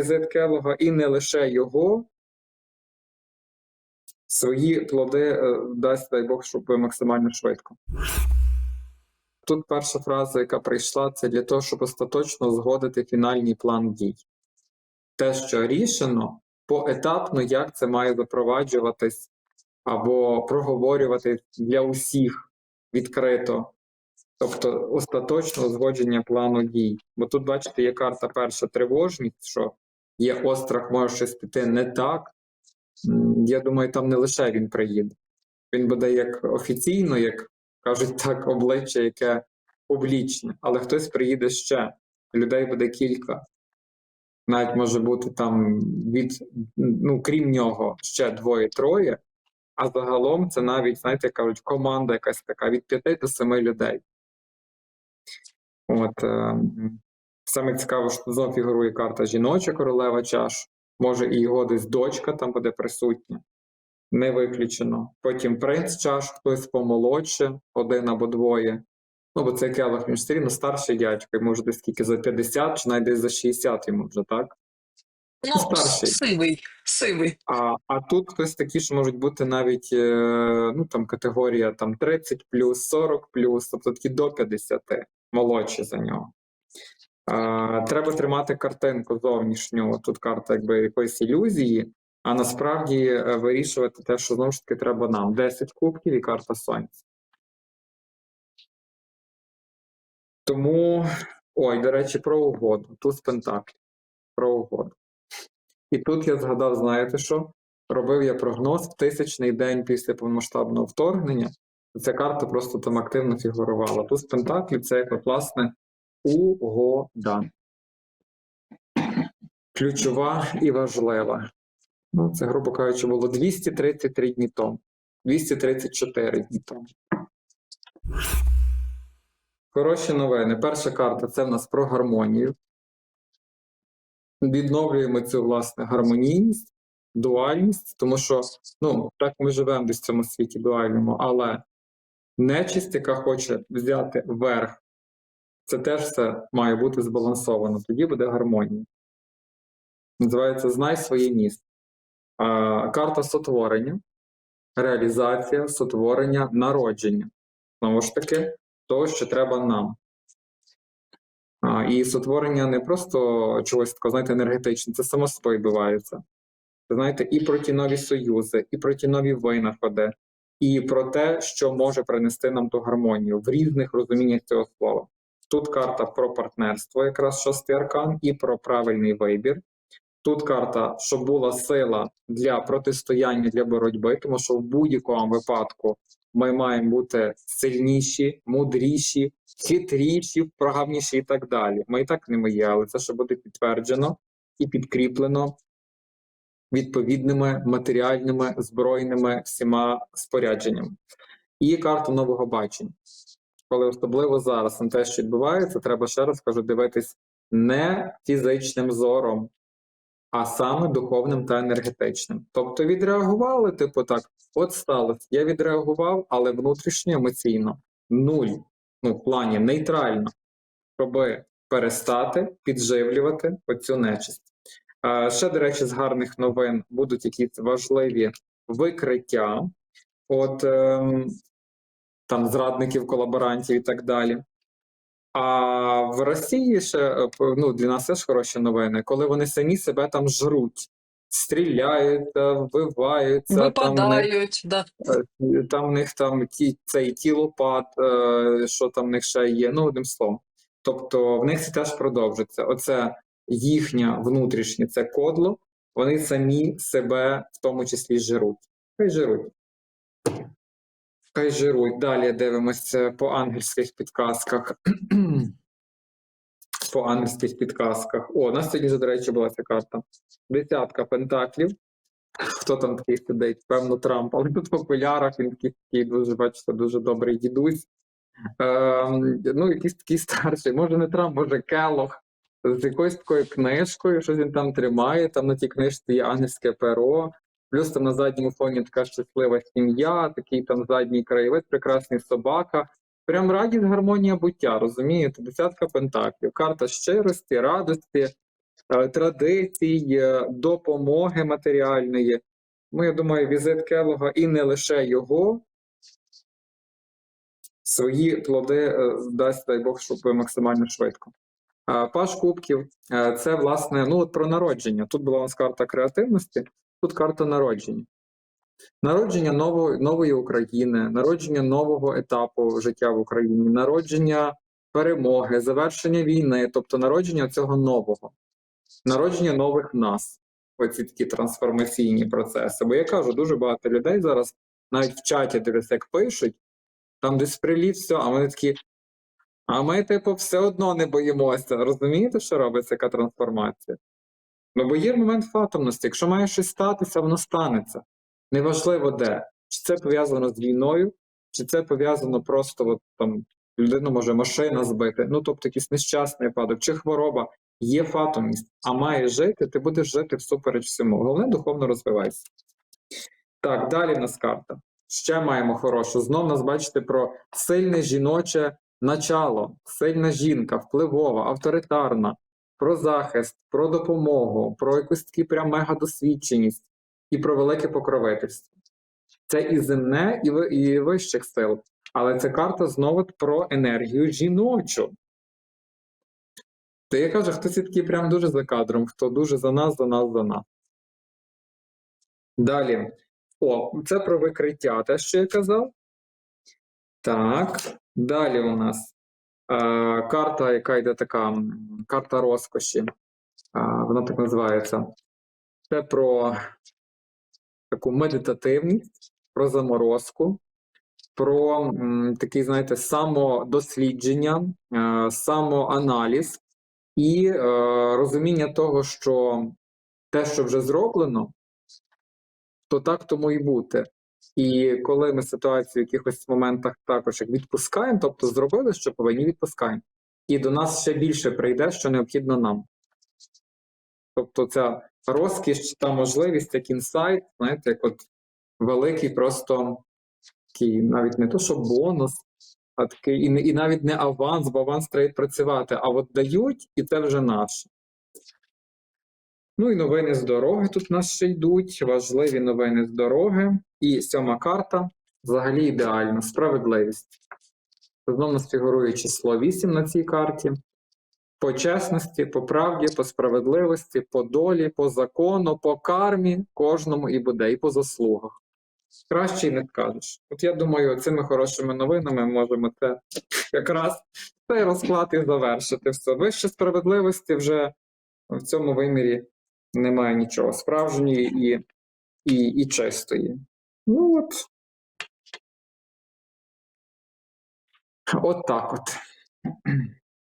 візит Келога, і не лише його. Свої плоди е, дасть, дай Бог, щоб максимально швидко. Тут перша фраза, яка прийшла, це для того, щоб остаточно згодити фінальний план дій. Те, що рішено, поетапно, як це має запроваджуватись або проговорюватись для усіх відкрито. Тобто остаточне узгодження плану дій. Бо тут, бачите, є карта перша тривожність, що є острах, може щось піти не так. Я думаю, там не лише він приїде. Він буде як офіційно, як кажуть так, обличчя, яке публічне, але хтось приїде ще. Людей буде кілька. Навіть може бути там від, ну, крім нього, ще двоє-троє, а загалом це навіть, знаєте, кажуть, команда якась така від п'яти до семи людей. От е, саме цікаво, що тут знову фігурує карта жіноча королева чаш. Може, і його десь дочка там буде присутня. Не виключено. Потім принц чаш, хтось помолодше, один або двоє. Ну, бо це келах він ж все рівно старший дядько, йому вже десь скільки за 50, чи навіть десь за 60 йому вже, так? Ну, Старший. сивий, сивий. А, а тут хтось такі, що можуть бути навіть е, ну, там, категорія там, 30 плюс, 40 плюс, тобто такі до 50, молодші за нього. Треба тримати картинку зовнішню. Тут карта якби якоїсь ілюзії, а насправді е, вирішувати те, що знову ж таки треба нам. 10 кубків і карта сонця. Тому, ой, до речі, про угоду. Тут з Пентаклів. Про угоду. І тут я згадав, знаєте що? Робив я прогноз в тисячний день після повномасштабного вторгнення. Ця карта просто там активно фігурувала. Тут з Пентаклів це як власне угода. Ключова і важлива. Ну, це, грубо кажучи, було 233 дні тому. 234 дні тому. Хороші новини. Перша карта це в нас про гармонію. Відновлюємо цю власне гармонійність, дуальність, тому що ну, так ми живемо десь в цьому світі дуальному, але нечисть, яка хоче взяти верх, це теж все має бути збалансовано. Тоді буде гармонія. Називається Знай своє місце. Карта сотворення, реалізація, сотворення, народження. Знову ж таки, того, що треба нам. А, і сотворення не просто чогось такого, знаєте, енергетичне, це само собою відбувається. Знаєте, і про ті нові союзи, і про ті нові винаходи, і про те, що може принести нам ту гармонію в різних розуміннях цього слова. Тут карта про партнерство, якраз шостий аркан, і про правильний вибір. Тут карта, щоб була сила для протистояння для боротьби, тому що в будь-якому випадку ми маємо бути сильніші, мудріші, хитріші, вправніші і так далі. Ми і так ними є, але це ще буде підтверджено і підкріплено відповідними матеріальними збройними всіма спорядженнями. І карта нового бачення. Коли особливо зараз на те, що відбувається, треба ще раз кажу, дивитись не фізичним зором, а саме духовним та енергетичним. Тобто відреагували, типу так, от сталося. Я відреагував, але внутрішньо емоційно нуль. Ну, в плані нейтрально, щоб перестати підживлювати оцю нечисть. Е, ще, до речі, з гарних новин будуть якісь важливі викриття, от ем, там зрадників, колаборантів і так далі. А в Росії ще е, ну, для нас теж хороші новини, коли вони самі себе там жруть, стріляють, е, вбиваються, там Випадають, да. Е, Там в них там ті, цей тілопад, що там в них ще є, ну одним словом. Тобто в них це теж продовжиться. Оце їхнє внутрішнє це кодло, вони самі себе в тому числі жируть. Хай жируть. Хай жирують. Далі дивимося по ангельських підказках. по ангельських підказках. О, у нас сьогодні, до речі, була ця карта. Десятка пентаклів. Хто там такий сидить? Певно, Трамп, але тут в окулярах він такий, дуже, бачите, дуже добрий дідусь. Ем, ну, якийсь такий старший, може не Трамп, може Келох, з якоюсь такою книжкою, щось він там тримає, там на тій книжці є ангельське перо, плюс там на задньому фоні така щаслива сім'я, такий там задній краєвид, прекрасний собака. Прям радість, гармонія буття, розумієте? Десятка пентаклів, карта щирості, радості, е, традицій, е, допомоги матеріальної. Ну, я думаю, візит Келога і не лише його свої плоди е, дасть, дай Бог, щоб максимально швидко. Паш Кубків це власне ну от про народження. Тут була у нас карта креативності, тут карта народження. Народження нової, нової України, народження нового етапу життя в Україні, народження перемоги, завершення війни, тобто народження цього нового, народження нових нас. Оці такі трансформаційні процеси. Бо я кажу, дуже багато людей зараз навіть в чаті дивись, як пишуть, там десь приліт, все, а вони такі. А ми, типу, все одно не боїмося. Розумієте, що робиться яка трансформація? Ну, бо є момент фатомності. Якщо має щось статися, воно станеться. Неважливо де. Чи це пов'язано з війною, чи це пов'язано просто от, там, людину може машина збити, ну тобто якийсь нещасний випадок, чи хвороба. Є фатомність, а маєш жити, ти будеш жити всупереч всьому. Головне духовно розвивайся. Так, далі в нас карта. Ще маємо хорошу. Знов нас бачите про сильне жіноче начало, сильна жінка, впливова, авторитарна, про захист, про допомогу, про якусь таку прям мегадосвідченість і про велике покровительство. Це і земне, і, вищих сил. Але це карта знову про енергію жіночу. То я кажу, хтось такий прям дуже за кадром, хто дуже за нас, за нас, за нас. Далі. О, це про викриття, те, що я казав. Так. Далі у нас карта, яка йде така карта розкоші. Е, вона так називається. Це про таку медитативність, про заморозку, про такий, знаєте, самодослідження, е, самоаналіз і е, розуміння того, що те, що вже зроблено, то так тому і бути. І коли ми ситуацію в якихось моментах також як відпускаємо, тобто зробили, що повинні відпускаємо, і до нас ще більше прийде, що необхідно нам. Тобто ця розкіш та можливість, як інсайт, знаєте, як от великий просто такий, навіть не то, що бонус, а такий, і, і навіть не аванс, бо аванс треба відпрацювати, а от дають, і це вже наше. Ну і новини з дороги тут у нас ще йдуть, важливі новини з дороги. І сьома карта взагалі ідеально, справедливість. Знову нас фігурує число 8 на цій карті. По чесності, по правді, по справедливості, по долі, по закону, по кармі кожному і буде, і по заслугах. Краще й не скажеш. От я думаю, цими хорошими новинами можемо це якраз цей розклад і завершити все. Вище справедливості вже в цьому вимірі немає нічого справжньої і, і, і чистої. Ну от. От так от.